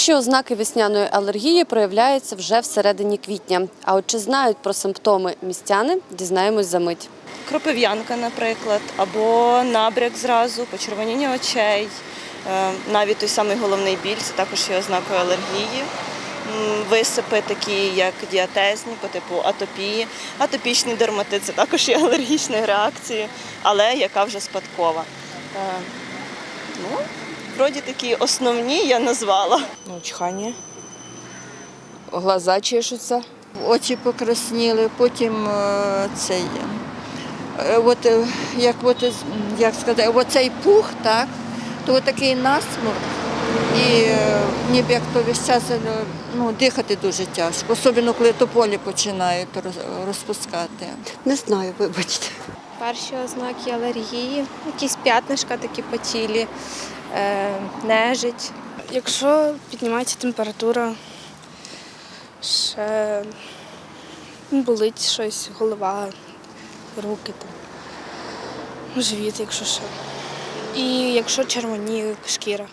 Перші ознаки весняної алергії проявляються вже всередині квітня. А от чи знають про симптоми містяни, дізнаємось за мить. Кропив'янка, наприклад, або набряк зразу, почервоніння очей, е, навіть той самий головний біль, це також є ознакою алергії. Висипи такі, як діатезні, по типу атопії. Атопічний дерматит це також є алергічною реакцією, але яка вже спадкова. Е, Ну, вроді такі основні я назвала. Ну, чхання. Глаза чешуться. очі покрасніли, потім е, цей, е, от, е, як, от, як сказати, оцей пух, так, то такий насморк, і е, ніби як то весь час е, ну, дихати дуже тяжко, особливо коли тополі починають розпускати. Не знаю, вибачте. Перші ознаки алергії, якісь п'ятнишка такі по тілі, е, нежить. Якщо піднімається температура, ще болить щось, голова, руки, там, живіт, якщо що. І якщо червоніє шкіра.